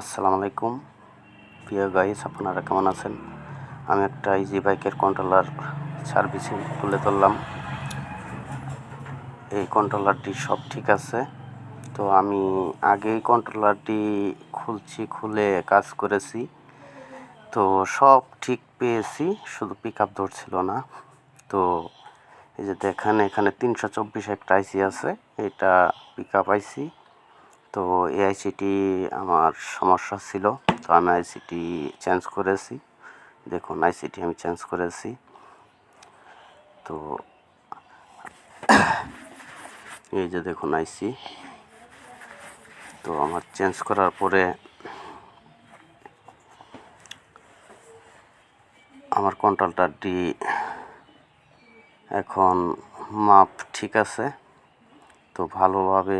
আসসালামু আলাইকুম প্রিয় গাইস আপনারা কেমন আছেন? আমি একটা ইজি বাইকের কন্ট্রোলার সার্ভিসিং তুলে ধরলাম। এই কন্ট্রোলারটি সব ঠিক আছে। তো আমি আগেই কন্ট্রোলারটি খুলছি, খুলে কাজ করেছি। তো সব ঠিক পেয়েছি, শুধু পিক আপ ধরছিল না। তো এই যে দেখেন, এখানে তিনশো চব্বিশ একটা আইসি আছে। এটা পিক আপ আইসি তো এআইসিটি আমার সমস্যা ছিল, তো আমি আইসিটি চেঞ্জ করেছি। দেখুন আইসিটি আমি চেঞ্জ করেছি। তো এই যে দেখুন আইসি তো আমার চেঞ্জ করার পরে আমার কন্ট্রোলটারটি এখন মাপ ঠিক আছে। তো ভালোভাবে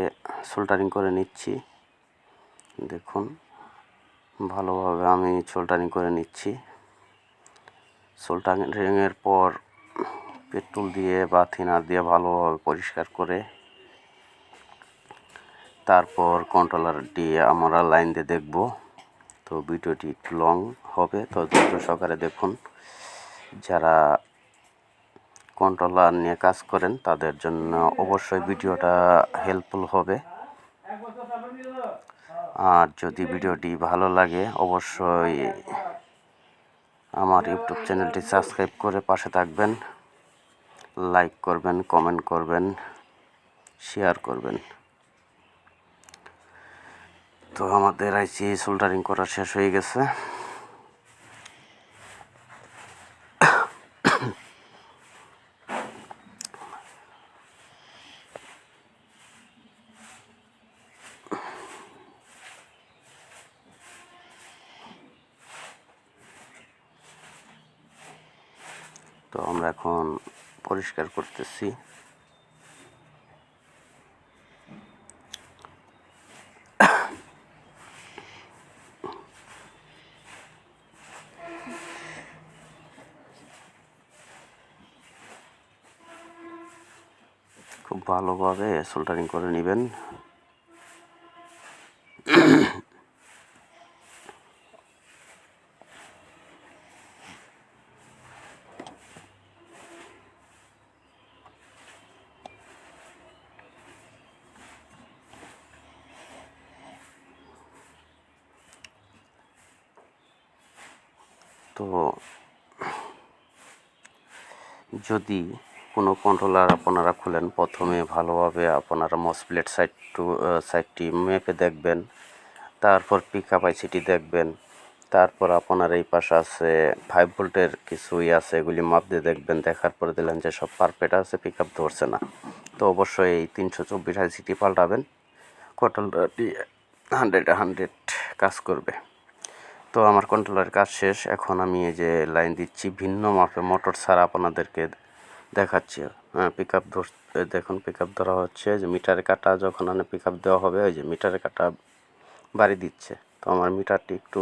সোল্ডারিং করে নিচ্ছি। দেখুন, ভালোভাবে আমি সোল্ডারিং করে নিচ্ছি। সোল্ডারিংয়ের পর পেট্রোল দিয়ে বা থিনার দিয়ে ভালোভাবে পরিষ্কার করে, তারপর কন্ট্রোলার দিয়ে আমরা লাইন দিয়ে দেখব। তো ভিডিওটি একটু লং হবে, তো ধৈর্য সহকারে দেখুন। যারা কন্ট্রোলার নিয়ে কাজ করেন, তাদের জন্য অবশ্যই ভিডিওটা হেল্পফুল হবে। আর যদি ভিডিওটি ভালো লাগে, অবশ্যই আমার ইউটিউব চ্যানেলটি সাবস্ক্রাইব করে পাশে থাকবেন লাইক করবেন কমেন্ট করবেন শেয়ার করবেন। তো আমাদের আইসি সোল্ডারিং করা শেষ হয়ে গেছে। তো আমরা এখন পরিষ্কার করতেছি। খুব ভালোভাবে সোল্ডারিং করে নেবেন। তো যদি কোনো কন্ট্রোলার আপনারা খুলেন, প্রথমে ভালোভাবে আপনারা মসপ্লেট সাইড টু সাইডটি মেপে দেখবেন, তারপর পিক আপ আইসিটি দেখবেন, তারপর আপনার এই পাশে আছে ফাইভ ভোল্টের কিছুই আছে, এগুলি মাপ দিয়ে দেখবেন, দেখার পরে দিলেন যে সব পারফেক্ট আছে পিক আপ ধরছে না। তো অবশ্যই এই তিনশো চব্বিশ আইসিটি পাল্টাবেন কন্ট্রোলারটি হান্ড্রেড হান্ড্রেড কাজ করবে। তো আমার কন্ট্রোলারের কাজ শেষ। এখন আমি এই যে লাইন দিচ্ছি, ভিন্ন মাপে মোটর ছাড়া আপনাদেরকে দেখাচ্ছি। হ্যাঁ পিক আপ ধর দেখুন পিক আপ ধরা হচ্ছে। যে মিটারে কাটা যখন আমি পিক আপ দেওয়া হবে, ওই যে মিটারে কাটা বাড়ি দিচ্ছে। তো আমার মিটারটি একটু